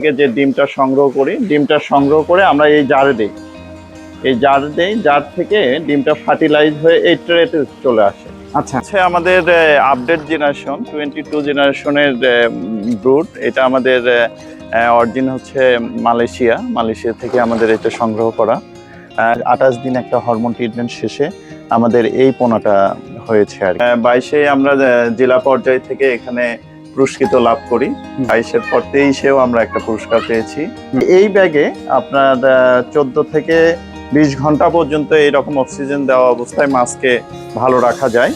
থেকে যে ডিমটা সংগ্রহ করি ডিমটা সংগ্রহ করে আমরা এই জারে দিই। এই জার দেই জার থেকে ডিমটা ফার্টিলাইজ হয়ে এই ট্রেতে চলে আসে। আচ্ছা। হচ্ছে আমাদের আপডেট জেনারেশন টোয়েন্টি টু জেনারেশনের ব্রুড এটা আমাদের অরিজিন হচ্ছে মালয়েশিয়া। মালয়েশিয়া থেকে আমাদের এটা সংগ্রহ করা। আঠাশ দিন একটা হরমোন ট্রিটমেন্ট শেষে আমাদের এই পোনাটা হয়েছে আর বাইশে আমরা জেলা পর্যায় থেকে এখানে পুরস্কৃত লাভ করি। বাইশের পর তেইশেও আমরা একটা পুরস্কার পেয়েছি। এই ব্যাগে আপনার চোদ্দ থেকে বিশ ঘণ্টা পর্যন্ত এইরকম অক্সিজেন দেওয়া অবস্থায় মাছকে ভালো রাখা যায়।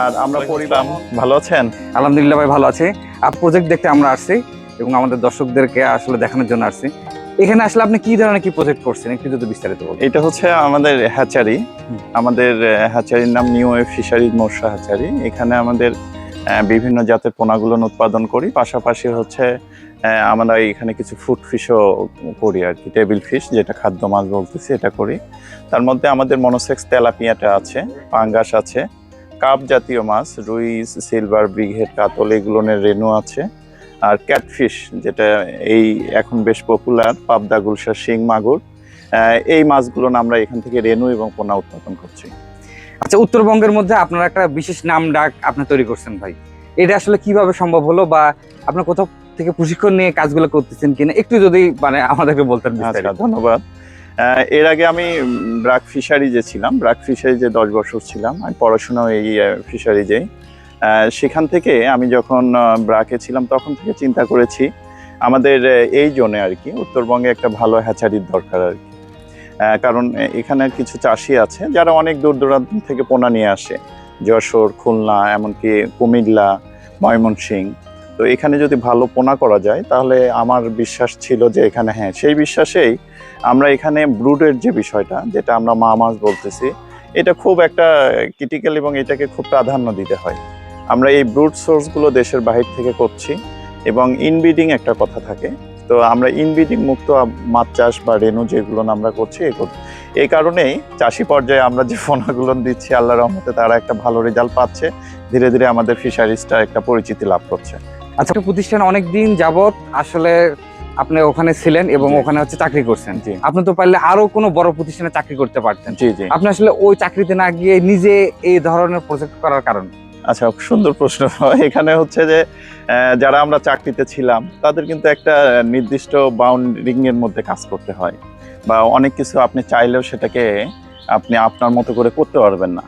আর আমরা পরিবার ভালো আছেন? আলহামদুলিল্লাহ ভাই ভালো আছি। আর প্রজেক্ট দেখতে আমরা আসছি এবং আমাদের দর্শকদেরকে আসলে দেখানোর জন্য আসছি। এখানে আসলে আপনি কি ধরনের কি প্রজেক্ট করছেন? একটু যদি বিস্তারিত বলুন এটা হচ্ছে আমাদের হ্যাচারি। আমাদের হ্যাচারির নাম নিউ ওয়ে ফিশারিজ মশা হ্যাচারি। এখানে আমাদের বিভিন্ন জাতের পোনাগুলো উৎপাদন করি। পাশাপাশি হচ্ছে আমরা এখানে কিছু ফুড ফিশও করি আর কি টেবিল ফিশ যেটা খাদ্য মাছ বলতেছি, এটা করি। তার মধ্যে আমাদের মনোসেক্স তেলাপিয়াটা আছে, পাঙ্গাস আছে, কাপ জাতীয় মাছ রুই সিলভার ব্রিগহেড কাতল এগুলোনের রেনু আছে। আর ক্যাটফিশ যেটা এই এখন বেশ পপুলার পাবদা গুলশা শিং, মাগুর এই মাছগুলো আমরা এখান থেকে রেনু এবং পোনা উৎপাদন করছি। আচ্ছা উত্তরবঙ্গের মধ্যে আপনার একটা বিশেষ নাম ডাক আপনি তৈরি করছেন ভাই। এটা আসলে কীভাবে সম্ভব হলো বা আপনার কোথাও থেকে প্রশিক্ষণ নিয়ে কাজগুলো করতেছেন কিনা? একটু যদি মানে আমাদেরকে বলতেন আচ্ছা। ধন্যবাদ। এর আগে আমি ব্রাক ফিশারিজে ছিলাম ব্রাক ফিশারিজে দশ বছর ছিলাম আমি পড়াশোনা এই ফিশারি ফিশারিজেই সেখান থেকে আমি যখন ব্রাকে ছিলাম তখন থেকে চিন্তা করেছি আমাদের এই জোনে আর কি উত্তরবঙ্গে একটা ভালো হ্যাচারির দরকার আর কি। কারণ এখানে কিছু চাষি আছে যারা অনেক দূর দূরান্ত থেকে পোনা নিয়ে আসে। যশোর, খুলনা, এমনকি কুমিল্লা ময়মনসিংহ তো এখানে যদি ভালো পোনা করা যায়, তাহলে আমার বিশ্বাস ছিল যে এখানে হ্যাঁ সেই বিশ্বাসেই আমরা এখানে ব্রুডের যে বিষয়টা, যেটা আমরা মা মাছ বলতেছি, এটা খুব একটা ক্রিটিক্যাল এবং এটাকে খুব প্রাধান্য দিতে হয়। আমরা এই ব্রুড সোর্সগুলো দেশের বাহির থেকে করছি এবং ইনব্রিডিং একটা কথা থাকে তো আমরা ইনব্রিডিং মুক্ত মাছ চাষ বা রেনু যেগুলো আমরা করছি এই কারণেই চাষি পর্যায়ে আমরা যে ফোনাগুলো দিচ্ছি আল্লাহ রহমতে তারা একটা ভালো রেজাল্ট পাচ্ছে। ধীরে ধীরে আমাদের ফিশারিজটা একটা পরিচিতি লাভ করছে। আচ্ছা প্রতিষ্ঠান অনেক দিন যাবত আসলে আপনি ওখানে ছিলেন এবং ওখানে হচ্ছে চাকরি করছেন। জি। আপনি তো পারলে আরও কোনো বড় প্রতিষ্ঠানে চাকরি করতে পারতেন। জি জি। আপনি আসলে ওই চাকরিতে না গিয়ে নিজে এই ধরনের প্রজেক্ট করার কারণ? আচ্ছা সুন্দর প্রশ্ন। এখানে হচ্ছে যে যারা আমরা চাকরিতে ছিলাম, তাদের কিন্তু একটা নির্দিষ্ট বাউন্ডিং এর মধ্যে কাজ করতে হয়। বা অনেক কিছু আপনি চাইলেও সেটাকে আপনি আপনার মতো করে করতে পারবেন না।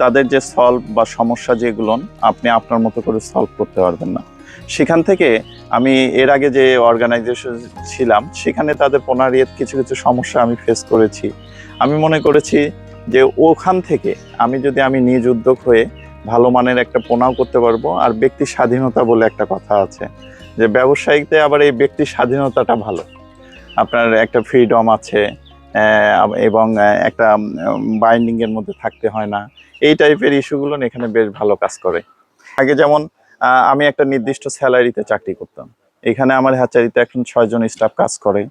তাদের যে সলভ বা সমস্যা যেগুলো, আপনি আপনার মতো করে সলভ করতে পারবেন না। সেখান থেকে আমি এর আগে যে অর্গানাইজেশন ছিলাম, সেখানে তাদের পনারিয়ের কিছু কিছু সমস্যা আমি ফেস করেছি। আমি মনে করেছি যে ওখান থেকে আমি যদি আমি নিজ উদ্যোগ হয়ে ভালো মানের একটা পোনাও করতে পারব। আর ব্যক্তি স্বাধীনতা বলে একটা কথা আছে, যে ব্যবসায়িকতে আবার এই ব্যক্তি স্বাধীনতাটা ভালো। আপনার একটা ফ্রিডম আছে এবং একটা বাইন্ডিং এর মধ্যে থাকতে হয় না। এই টাইপের ইস্যুগুলো এখানে বেশ ভালো কাজ করে। আগে যেমন আমি একটা নির্দিষ্ট স্যালারিতে চাকরি করতাম। এখানে আমার হ্যাচারিতে এখন ছয়জন স্টাফ কাজ করে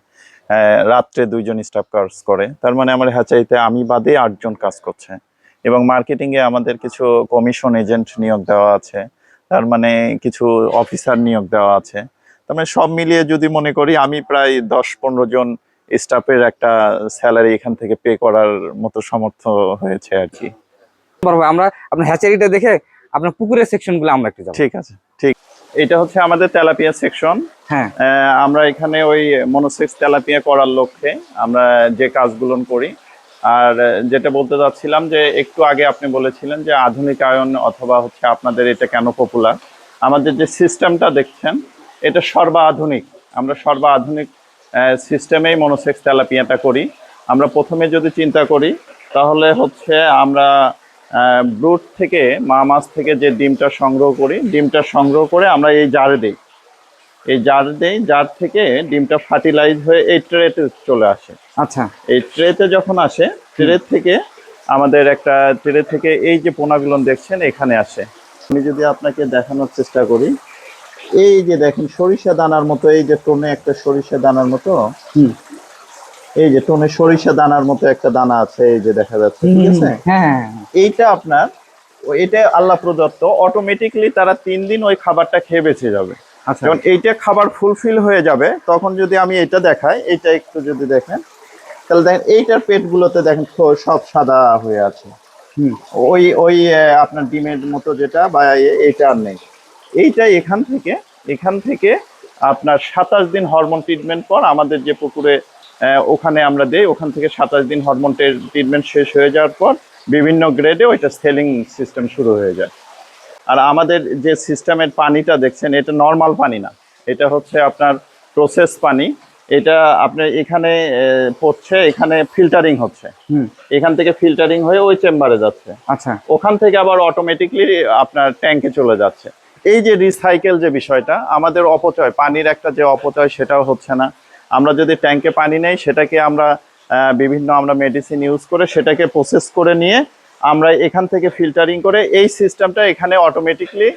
রাত্রে দুইজন স্টাফ কাজ করে। তার মানে আমার হ্যাচারিতে আমি বাদে আটজন কাজ করছে। এবং মার্কেটিং এ আমাদের কিছু কমিশন এজেন্ট নিয়োগ দেওয়া আছে। তার মানে কিছু অফিসার নিয়োগ দেওয়া আছে। তার মানে সব মিলিয়ে যদি মনে করি আমি প্রায় দশ পনেরো জন স্টাফের একটা স্যালারি এখান থেকে পে করার মতো সমর্থ হয়েছে আর কি। আমরা আপনার হ্যাচারিটা দেখে আপনার পুকুরের সেকশনগুলো আমরা একটু ঠিক আছে ঠিক। এটা হচ্ছে আমাদের তেলাপিয়া সেকশন হ্যাঁ। আমরা এখানে ওই মনোসেক্স তেলাপিয়া করার লক্ষ্যে আমরা যে কাজগুলো করি আর যেটা বলতে চাচ্ছিলাম যে একটু আগে আপনি বলেছিলেন যে আধুনিকায়ন অথবা হচ্ছে আপনাদের এটা কেন পপুলার আমাদের যে সিস্টেমটা দেখছেন, এটা সর্বাধুনিক। আমরা সর্বাধুনিক সিস্টেমেই মনোসেক্স তেলাপিয়াটা করি। আমরা প্রথমে যদি চিন্তা করি, তাহলে হচ্ছে আমরা ব্রুট থেকে, মা মাছ থেকে যে ডিমটা সংগ্রহ করি, ডিমটা সংগ্রহ করে আমরা এই জারে দিই। এই জার দেই জার থেকে ডিমটা ফার্টিলাইজ হয়ে এই ট্রেতে চলে আসে। আচ্ছা। এই ট্রেতে যখন আসে ট্রে থেকে আমাদের একটা ট্রে থেকে এই যে পোনাগুলো দেখছেন এখানে আসে। আমি যদি আপনাকে দেখানোর চেষ্টা করি এই যে দেখেন সরিষা দানার মতো এই যে টোনে একটা সরিষা দানার মতো। এই যে টোনে সরিষা দানার মতো একটা দানা আছে এই যে দেখা যাচ্ছে ঠিক আছে? হ্যাঁ হ্যাঁ, হ্যাঁ। এইটা আপনার এটা আল্লাহ প্রদত্ত অটোমেটিকলি তারা তিন দিন ওই খাবারটা খেয়ে বেঁচে যাবে। যখন এইটা খাবার ফুলফিল হয়ে যাবে তখন যদি আমি এটা দেখাই এটা একটু যদি দেখেন তাহলে দেখেন এইটার পেটগুলোতে দেখেন সব সাদা হয়ে আছে। হুম। ওই ওই আপনার ডিমের মতো যেটা বা এইটা আর নেই। এইটা এখান থেকে এখান থেকে আপনার সাতাশ দিন হরমোন ট্রিটমেন্ট পর আমাদের যে পুকুরে ওখানে আমরা দেই ওখান থেকে সাতাশ দিন হরমোন ট্রিটমেন্ট শেষ হয়ে যাওয়ার পর বিভিন্ন গ্রেডে ওইটা সেলিং সিস্টেম শুরু হয়ে যায়। আর আমাদের যে সিস্টেমের পানিটা দেখছেন এটা নর্মাল পানি না। এটা হচ্ছে আপনার প্রসেস পানি। এটা আপনার এখানে পড়ছে এখানে ফিল্টারিং হচ্ছে। এখান থেকে ফিল্টারিং হয়ে ওই চেম্বারে যাচ্ছে। আচ্ছা। ওখান থেকে আবার অটোমেটিকলি আপনার ট্যাঙ্কে চলে যাচ্ছে। এই যে রিসাইকেল যে বিষয়টা আমাদের অপচয় পানির একটা যে অপচয় সেটাও হচ্ছে না। আমরা যদি ট্যাঙ্কে পানি নেই সেটাকে আমরা বিভিন্ন আমরা মেডিসিন ইউজ করে সেটাকে প্রসেস করে নিয়ে আমরা এখান থেকে ফিল্টারিং করে এই সিস্টেমটা এখানে অটোমেটিকলি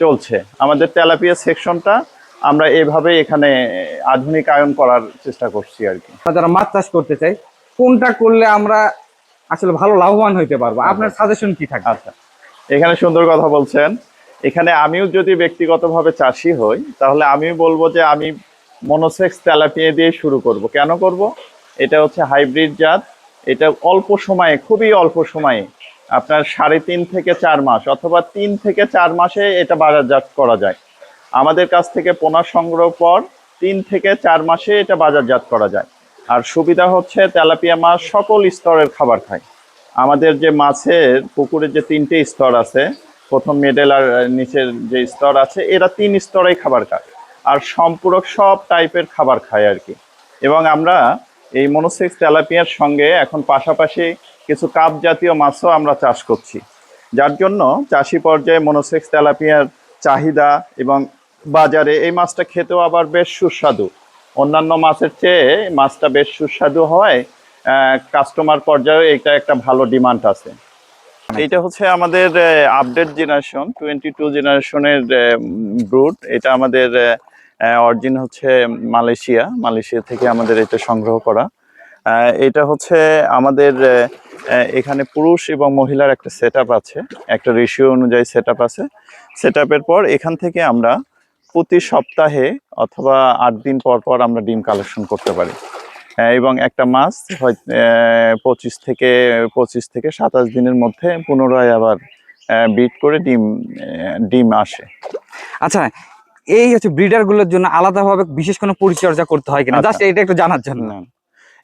চলছে। আমাদের তেলাপিয়া সেকশনটা আমরা এভাবে এখানে আধুনিকায়ন করার চেষ্টা করছি আর কি। যারা মাছ চাষ করতে চাই কোনটা করলে আমরা আসলে ভালো লাভবান হইতে পারব? আপনার সাজেশন কি থাকে? আচ্ছা। এখানে সুন্দর কথা বলছেন। এখানে আমিও যদি ব্যক্তিগতভাবে চাষি হই তাহলে আমি বলব যে আমি মনোসেক্স তেলাপিয়া দিয়ে শুরু করব। কেন করব? এটা হচ্ছে হাইব্রিড জাত। এটা অল্প সময়ে খুবই অল্প সময়ে আপনার সাড়ে তিন থেকে চার মাস অথবা তিন থেকে চার মাসে এটা বাজারজাত করা যায়। আমাদের কাছ থেকে পোনা সংগ্রহ পর তিন থেকে চার মাসে এটা বাজারজাত করা যায়। আর সুবিধা হচ্ছে তেলাপিয়া মাছ সকল স্তরের খাবার খায়। আমাদের যে মাছের পুকুরের যে তিনটে স্তর আছে, প্রথম মিডল আর নিচের যে স্তর আছে, এরা তিন স্তরেই খাবার খায়। আর সম্পূরক সব টাইপের খাবার খায় আর কি। এবং আমরা এই মনোসেক্স তেলাপিয়ার সঙ্গে এখন পাশাপাশি কিছু কাপ জাতীয় মাছও আমরা চাষ করছি। যার জন্য চাষি পর্যায়ে মনোসেক্স তেলাপিয়ার চাহিদা এবং বাজারে এই মাছটা খেতেও আবার বেশ সুস্বাদু। অন্যান্য মাছের চেয়ে মাছটা বেশ সুস্বাদু হয় কাস্টমার পর্যায়ে এটা একটা ভালো ডিমান্ড আছে। এটা হচ্ছে আমাদের আপডেট জেনারেশন টোয়েন্টি টু জেনারেশনের ব্রুড এটা আমাদের অরিজিন হচ্ছে মালয়েশিয়া। মালয়েশিয়া থেকে আমাদের এটা সংগ্রহ করা। এটা হচ্ছে আমাদের এখানে পুরুষ এবং মহিলার একটা সেট আছে একটা রেশিও অনুযায়ী সেট আছে। সেট পর এখান থেকে আমরা প্রতি সপ্তাহে অথবা আট দিন পর পর আমরা ডিম কালেকশন করতে পারি। এবং একটা মাছ হয় পঁচিশ থেকে পঁচিশ থেকে সাতাশ দিনের মধ্যে পুনরায় আবার বিট করে ডিম ডিম আসে। আচ্ছা এই হচ্ছে ব্রিডারগুলোর জন্য আলাদাভাবে বিশেষ কোনো পরিচর্যা করতে হয় কিনা? আচ্ছা। জাস্ট এটা একটু জানার জন্য।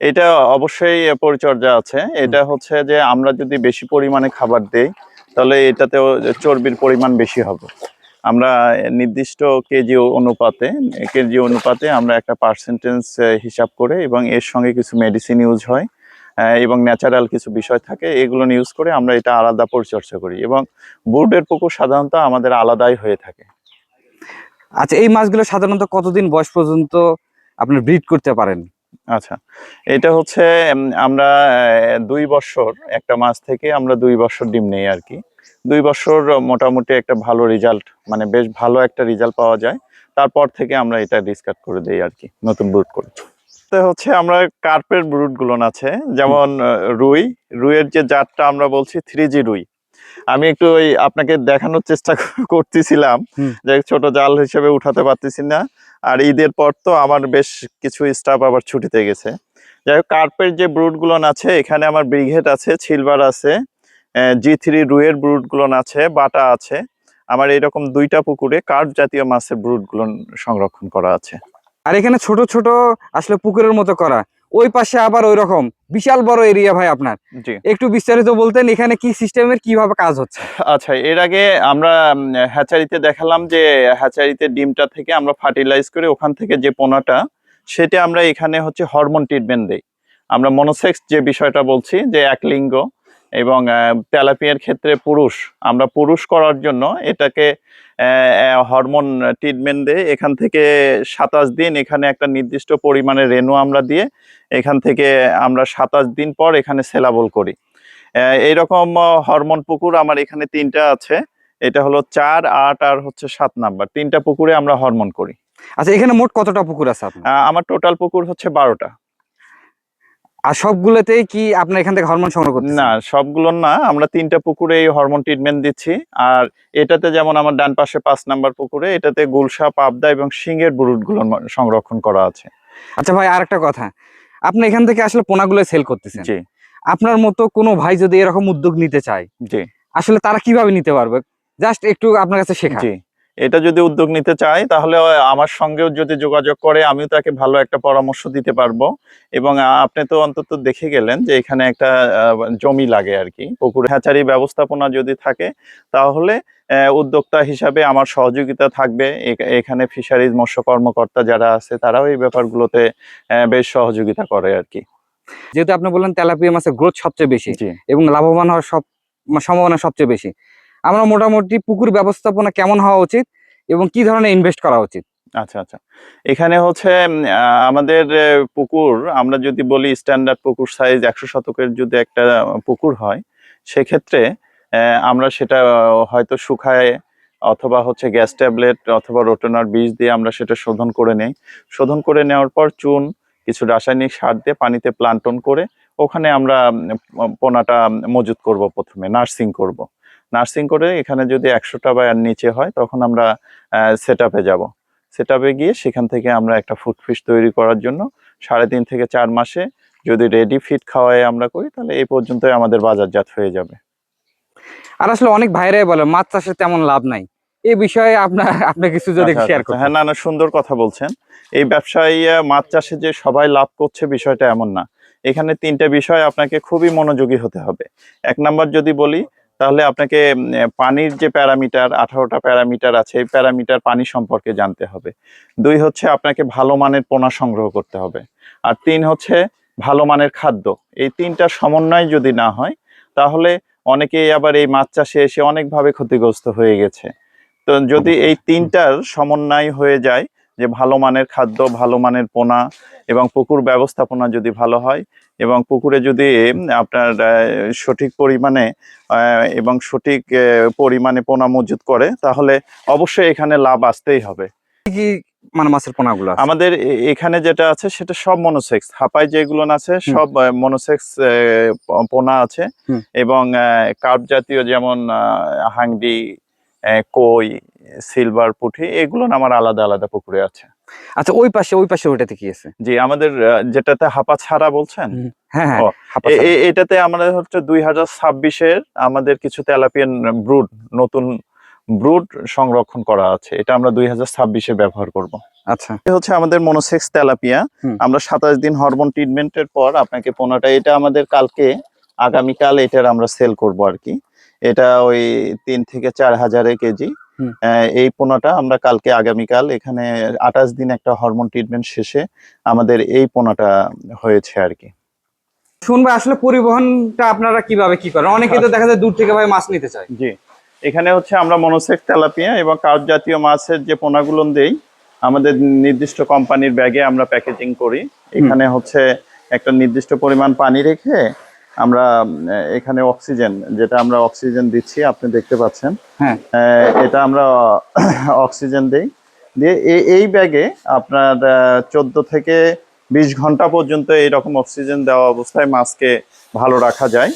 এটা অবশ্যই পরিচর্যা আছে। এটা হচ্ছে যে আমরা যদি বেশি পরিমাণে খাবার দেই তাহলে এটাতেও চর্বির পরিমাণ বেশি হবে। আমরা নির্দিষ্ট কেজি অনুপাতে কেজি অনুপাতে আমরা একটা পার্সেন্টেজ হিসাব করে এবং এর সঙ্গে কিছু মেডিসিন ইউজ হয় এবং ন্যাচারাল কিছু বিষয় থাকে এগুলো ইউজ করে আমরা এটা আলাদা পরিচর্যা করি এবং বুটের পুকুর সাধারণত আমাদের আলাদাই হয়ে থাকে। আচ্ছা এই মাছগুলো সাধারণত কতদিন বয়স পর্যন্ত আপনার ব্রিড করতে পারেন? আচ্ছা এটা হচ্ছে আমরা দুই বছর একটা মাছ থেকে আমরা দুই বছর ডিম নেই আর কি। দুই বছর মোটামুটি একটা ভালো রেজাল্ট মানে বেশ ভালো একটা রেজাল্ট পাওয়া যায়। তারপর থেকে আমরা এটা ডিসকার্ড করে দেই আর কি নতুন ব্রুড করে। তো হচ্ছে আমরা কার্পের ব্রুডগুলো আছে যেমন রুই। রুইয়ের যে জাতটা আমরা বলছি থ্রি জি রুই। আমি একটু ওই আপনাকে দেখানোর চেষ্টা করতেছিলাম যে ছোট জাল হিসেবে উঠাতে পারতেছি না। আর ঈদের পর তো আমার বেশ কিছু স্টাফ আবার ছুটিতে গেছে। যাই হোক কার্পের যে ব্রুডগুলো আছে, এখানে আমার ব্রিঘেট আছে সিলভার আছে জি থ্রি রুয়ের ব্রুডগুলো আছে, বাটা আছে। আমার এরকম দুইটা পুকুরে কার্প জাতীয় মাছের ব্রুটগুলো সংরক্ষণ করা আছে। আর এখানে ছোট ছোট আসলে পুকুরের মতো করা। ওই পাশে আবার ওই রকম। বিশাল বড় এরিয়া ভাই আপনার। একটু বিস্তারিত বলতেন এখানে কি সিস্টেমের কীভাবে কাজ হচ্ছে? আচ্ছা এর আগে আমরা হ্যাচারিতে দেখালাম যে হ্যাচারিতে ডিমটা থেকে আমরা ফার্টিলাইজ করে ওখান থেকে যে পোনাটা সেটা আমরা এখানে হচ্ছে হরমোন ট্রিটমেন্ট দেই। আমরা মনোসেক্স যে বিষয়টা বলছি যে এক লিঙ্গ এবং তেলাপিয়ার ক্ষেত্রে পুরুষ। আমরা পুরুষ করার জন্য এটাকে হরমোন ট্রিটমেন্ট দিয়ে এখান থেকে সাতাশ দিন এখানে একটা নির্দিষ্ট পরিমাণে রেনু আমরা দিয়ে এখান থেকে আমরা সাতাশ দিন পর এখানে সেলাবল করি। এইরকম হরমোন পুকুর আমার এখানে তিনটা আছে। এটা হলো চার আট আর হচ্ছে সাত নাম্বার। তিনটা পুকুরে আমরা হরমোন করি। আচ্ছা এখানে মোট কতটা পুকুর আছে আমার টোটাল পুকুর হচ্ছে বারোটা। আর সবগুলোতেই কি আপনার এখান থেকে হরমোন সংগ্রহ করতে না সবগুলো না আমরা তিনটা পুকুরে এই হরমোন ট্রিটমেন্ট দিচ্ছি। আর এটাতে যেমন আমার ডান পাশে পাঁচ নাম্বার পুকুরে এটাতে গুলশা পাবদা এবং শিঙের বুরুটগুলো সংরক্ষণ করা আছে। আচ্ছা ভাই আর একটা কথা। আপনি এখান থেকে আসলে পোনাগুলো সেল করতেছেন। জি। আপনার মতো কোনো ভাই যদি এরকম উদ্যোগ নিতে চায় জি। আসলে তারা কীভাবে নিতে পারবে? জাস্ট একটু আপনার কাছে শেখা জি। এটা যদি উদ্যোগ নিতে চায় তাহলে আমার সঙ্গেও যদি যোগাযোগ করে আমিও তাকে ভালো একটা পরামর্শ দিতে পারব। এবং আপনি তো অন্তত দেখে গেলেন যে এখানে একটা জমি লাগে আর কি পুকুর হ্যাচারি ব্যবস্থাপনা যদি থাকে তাহলে উদ্যোক্তা হিসাবে আমার সহযোগিতা থাকবে। এখানে ফিশারিজ মৎস্য কর্মকর্তা যারা আছে তারাও এই ব্যাপারগুলোতে বেশ সহযোগিতা করে আর কি যেহেতু আপনি বললেন তেলাপিয়া মাছের গ্রোথ সবচেয়ে বেশি এবং লাভবান হওয়ার সব সম্ভাবনা সবচেয়ে বেশি। আমরা মোটামুটি পুকুর ব্যবস্থাপনা কেমন হওয়া উচিত এবং কি ধরনের ইনভেস্ট করা উচিত? আচ্ছা আচ্ছা। এখানে হচ্ছে আমাদের পুকুর, আমরা যদি বলি স্ট্যান্ডার্ড পুকুর সাইজ একশো শতকের যদি একটা পুকুর হয়, সেক্ষেত্রে আমরা সেটা হয়তো শুকায় অথবা হচ্ছে গ্যাস ট্যাবলেট অথবা রোটনার বীজ দিয়ে আমরা সেটা শোধন করে নেই। শোধন করে নেওয়ার পর চুন, কিছু রাসায়নিক সার দিয়ে পানিতে প্লান্টন করে, ওখানে আমরা পোনাটা মজুত করব প্রথমে, নার্সিং করব। নার্সিং করে এখানে যদি একশোটা বা এর নিচে হয় তখন আমরা সেট আপে যাব। সেট আপে গিয়ে সেখান থেকে আমরা একটা ফুড ফিশ তৈরি করার জন্য সাড়ে তিন থেকে চার মাসে যদি রেডি ফিট খাওয়াই আমরা করি তাহলে এই পর্যন্তই আমাদের বাজারজাত হয়ে যাবে। আর আসলে অনেক ভাইরাই বলে মাছ চাষে তেমন লাভ নাই। এই বিষয়ে আপনার আপনি কিছু যদি আচ্ছা, শেয়ার আচ্ছা, করতেন। হ্যাঁ না না সুন্দর কথা বলছেন। এই ব্যবসায়ী মাছ চাষে যে সবাই লাভ করছে বিষয়টা এমন না। এখানে তিনটা বিষয় আপনাকে খুবই মনোযোগী হতে হবে। এক নাম্বার যদি বলি তাহলে আপনাকে পানির যে প্যারামিটার, আঠারোটা প্যারামিটার আছে, এই প্যারামিটার পানি সম্পর্কে জানতে হবে। দুই হচ্ছে আপনাকে ভালো মানের পোনা সংগ্রহ করতে হবে। আর তিন হচ্ছে ভালো মানের খাদ্য। এই তিনটার সমন্বয় যদি না হয়, তাহলে অনেকেই আবার এই মাছ চাষে এসে অনেকভাবে ক্ষতিগ্রস্ত হয়ে গেছে। তো যদি এই তিনটার সমন্বয় হয়ে যায়, যে ভালো মানের খাদ্য, ভালো মানের পোনা এবং পুকুর ব্যবস্থাপনা যদি ভালো হয় এবং পুকুরে যদি আপনার সঠিক পরিমাণে এবং সঠিক পরিমাণে পোনা মজুত করে তাহলে অবশ্যই এখানে লাভ আসতেই হবে। কি মানে মাছের পোনাগুলো আমাদের এখানে যেটা আছে সেটা সব মনোসেক্স হাপাই যেগুলো আছে সব মনোসেক্স পোনা আছে। এবং কার্প জাতীয় যেমন হাংডি কই সিলভার পুঁটি এগুলো আমার আলাদা আলাদা পুকুরে আছে। আচ্ছা ওই পাশে ওই পাশে ওইটাতে কি আছে? জি আমাদের যেটাতে হাপা ছাড়া বলছেন? হ্যাঁ হ্যাঁ এটাতে আমাদের হচ্ছে দুই হাজার ছাব্বিশের আমাদের কিছু তেলাপিয়ান ব্রুড নতুন ব্রুড সংরক্ষণ করা আছে। এটা আমরা দুই হাজার ছাব্বিশে ব্যবহার করব। আচ্ছা। এটা হচ্ছে আমাদের মনোসেক্স তেলাপিয়া। আমরা সাতাশ দিন হরমোন ট্রিটমেন্টের পর আপনাকে পোনাটা এটা আমাদের কালকে আগামীকাল এটার আমরা সেল করব আর কি। এটা ওই তিন থেকে চার হাজারে কেজি। এই পোনাটা আমরা কালকে আগামীকাল এখানে আঠাশ দিন একটা হরমোন ট্রিটমেন্ট শেষে আমাদের এই পোনাটা হয়েছে আর কি। শুনব আসলে পরিবহনটা আপনারা কীভাবে কি করেন? অনেকে তো দেখা যায় দূর থেকে ভাই মাছ নিতে চায়। জি। এখানে হচ্ছে আমরা মনোসেক তেলাপিয়া এবং কার্প জাতীয় মাছের যে পোনাগুলো দেই আমাদের নির্দিষ্ট কোম্পানির ব্যাগে আমরা প্যাকেজিং করি। এখানে হচ্ছে একটা নির্দিষ্ট পরিমাণ পানি রেখে আমরা এখানে অক্সিজেন যেটা আমরা অক্সিজেন দিচ্ছি আপনি দেখতে পাচ্ছেন। হ্যাঁ। এটা আমরা অক্সিজেন দেই। দিয়ে এই ব্যাগে আপনার চোদ্দ থেকে বিশ ঘণ্টা পর্যন্ত এইরকম অক্সিজেন দেওয়া অবস্থায় মাছকে ভালো রাখা যায়।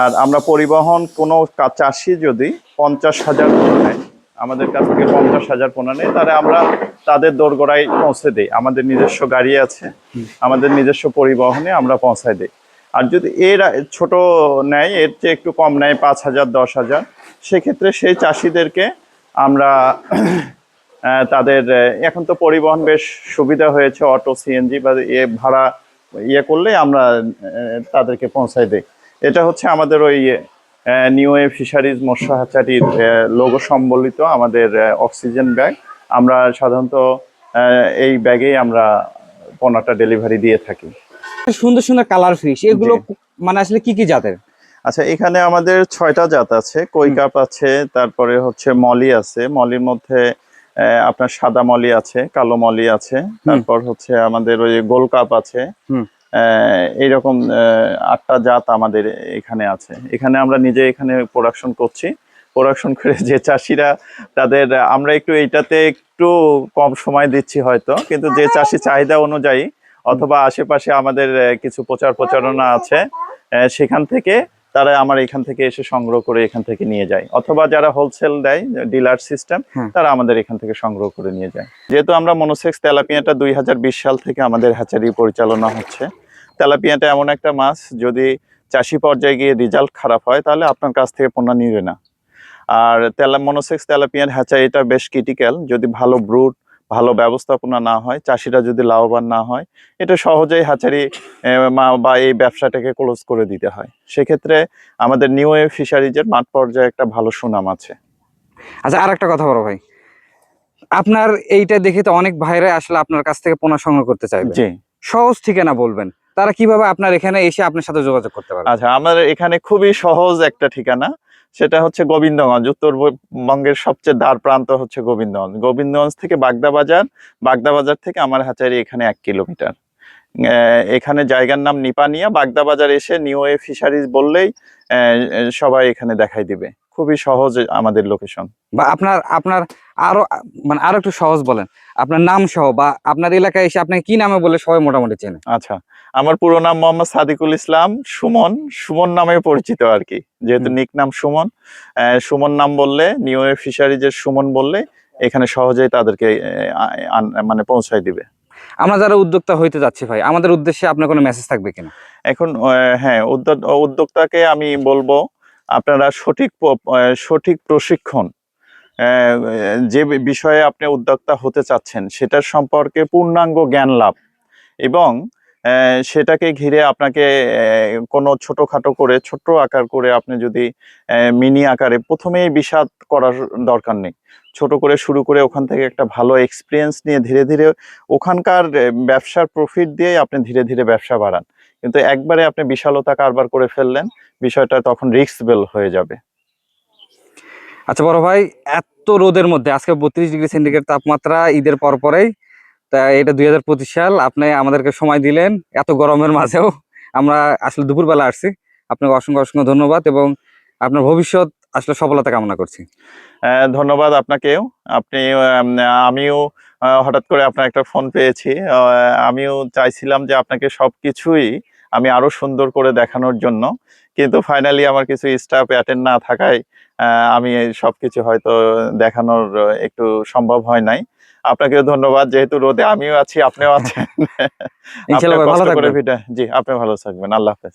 আর আমরা পরিবহন কোনো চাষি যদি পঞ্চাশ হাজার নেয় আমাদের কাছ থেকে পঞ্চাশ হাজার পোনা নেয় তাহলে আমরা তাদের দোরগোড়ায় পৌঁছে দিই। আমাদের নিজস্ব গাড়ি আছে আমাদের নিজস্ব পরিবহনে আমরা পৌঁছায় দিই। আর যদি এর ছোট নেয়, এর চেয়ে একটু কম নেয়, পাঁচ হাজার, দশ হাজার, সেক্ষেত্রে সেই চাষিদেরকে আমরা তাদের এখন তো পরিবহন বেশ সুবিধা হয়েছে, অটো সিএনজি বা এ ভাড়া ইয়ে করলে আমরা তাদেরকে পৌঁছায় দিই। এটা হচ্ছে আমাদের ওই নিউ এ ফিশারিজ মৎস্য লোগো সম্বলিত আমাদের অক্সিজেন ব্যাগ আমরা সাধারণত এই ব্যাগেই আমরা পণ্যটা ডেলিভারি দিয়ে থাকি। সুন্দর সুন্দর কালার ফিশ এগুলো মানে আসলে কি কি জাতের? আচ্ছা এখানে আমাদের ছয়টা জাত আছে কই কাপ আছে তারপরে হচ্ছে মলি আছে মলির মধ্যে আপনার সাদা মলি আছে কালো মলি আছে তারপর হচ্ছে আমাদের ওই গোল কাপ আছে এইরকম আটটা জাত আমাদের এখানে আছে। এখানে আমরা নিজে এখানে প্রোডাকশন করছি প্রোডাকশন করে যে চাষিরা তাদের আমরা একটু এইটাতে একটু কম সময় দিচ্ছি হয়তো কিন্তু যে চাষি চাহিদা অনুযায়ী অথবা আশেপাশে আমাদের কিছু প্রচার প্রচারণা আছে সেখান থেকে তারা আমার এখান থেকে এসে সংগ্রহ করে এখান থেকে নিয়ে যায়। অথবা যারা হোলসেল দেয় ডিলার সিস্টেম তারা আমাদের এখান থেকে সংগ্রহ করে নিয়ে যায়। যেহেতু আমরা মনোসেক্স তেলাপিয়াটা দুই হাজার বিশ সাল থেকে আমাদের হ্যাচারি পরিচালনা হচ্ছে তেলাপিয়াটা এমন একটা মাছ যদি চাষি পর্যায়ে গিয়ে রেজাল্ট খারাপ হয় তাহলে আপনার কাছ থেকে পণ্য নিবে না। আর তেলা মনোসেক্স তেলাপিয়ার হ্যাচারিটা বেশ ক্রিটিক্যাল যদি ভালো ব্রুট ভালো ব্যবস্থাপনা না হয় চাষিরা যদি লাভবান না হয় এটা সহজেই হ্যাচারি আহ, মা- বা এই ব্যবসাটাকে ক্লোজ করে দিতে হয়। সেক্ষেত্রে আমাদের নিউ ওয়ে ফিশারিজের মাঠ পর্যায়ে একটা ভালো সুনাম আছে। আচ্ছা আর একটা কথা বলো ভাই। আপনার এইটা দেখে তো অনেক ভাইরা আসলে আপনার কাছ থেকে পোনা সংগ্রহ করতে চাইবে। জি। সহজ ঠিকানা বলবেন। তারা কীভাবে আপনার এখানে এসে আপনার সাথে যোগাযোগ করতে পারবে? আচ্ছা আমাদের এখানে খুবই সহজ একটা ঠিকানা। সেটা হচ্ছে গোবিন্দগঞ্জ উত্তরবঙ্গের সবচেয়ে দ্বার প্রান্ত হচ্ছে গোবিন্দগঞ্জ। গোবিন্দগঞ্জ থেকে বাগদা বাজার বাগদা বাজার থেকে আমার হাচারি এখানে এক কিলোমিটার। এখানে জায়গার নাম নিপানিয়া। বাগদা বাজার এসে নিউ ওয়ে ফিশারিজ বললেই সবাই এখানে দেখাই দিবে। খুবই সহজ আমাদের লোকেশন বা আপনার আপনার আরও মানে আরও একটু সহজ বলেন। আপনার নাম সহ বা আপনার এলাকায় এসে আপনাকে কি নামে বলে সবাই মোটামুটি চেনে? আচ্ছা আমার পুরো নাম মোহাম্মদ সাদিকুল ইসলাম সুমন। সুমন নামে পরিচিত আর কি যেহেতু নিক নাম সুমন। সুমন নাম বললে নিউ ফিশারিজের সুমন বললে এখানে সহজেই তাদেরকে মানে পৌঁছায় দিবে। আমরা যারা উদ্যোক্তা হইতে যাচ্ছি ভাই, আমাদের উদ্দেশ্যে আপনার কোনো মেসেজ থাকবে কিনা? এখন হ্যাঁ উদ্যোক্তাকে আমি বলব, আপনারা সঠিক সঠিক প্রশিক্ষণ যে বিষয়ে আপনি উদ্যোক্তা হতে চাচ্ছেন, সেটার সম্পর্কে পূর্ণাঙ্গ জ্ঞান লাভ এবং সেটাকে ঘিরে আপনাকে কোনো ছোটোখাটো করে, ছোট্ট আকার করে আপনি যদি মিনি আকারে প্রথমেই বিষাদ করার দরকার নেই। ছোট করে শুরু করে ওখান থেকে একটা ভালো এক্সপিরিয়েন্স নিয়ে ধীরে ধীরে ওখানকার ব্যবসার প্রফিট দিয়ে আপনি ধীরে ধীরে ব্যবসা বাড়ান। কিন্তু একবারে আপনি বিশালতা কারবার করে ফেললেন, বিষয়টা তখন রিস্কবেল হয়ে যাবে। আচ্ছা বড় ভাই, এত রোদের মধ্যে, আজকে বত্রিশ ডিগ্রি সেন্টিগ্রেড তাপমাত্রা ঈদের পর পরেই তা এটা দুই হাজার পঁচিশ সাল, আপনি আমাদেরকে সময় দিলেন এত গরমের মাঝেও। আমরা আসলে দুপুরবেলা আসছি। আপনাকে অসংখ্য অসংখ্য ধন্যবাদ এবং আপনার ভবিষ্যৎ আসলে সফলতা কামনা করছি। ধন্যবাদ আপনাকেও। আপনি আমিও হঠাৎ করে আপনার একটা ফোন পেয়েছি। আমিও চাইছিলাম যে আপনাকে সবকিছুই আমি আরও সুন্দর করে দেখানোর জন্য। কিন্তু ফাইনালি আমার কিছু স্টাফ অ্যাটেন্ড না থাকায় আমি এই সবকিছু হয়তো দেখানোর একটু সম্ভব হয় নাই। আপনাকেও ধন্যবাদ যেহেতু রোদে আমিও আছি আপনিও আছেন। জি আপনি ভালো থাকবেন আল্লাহ হাফেজ।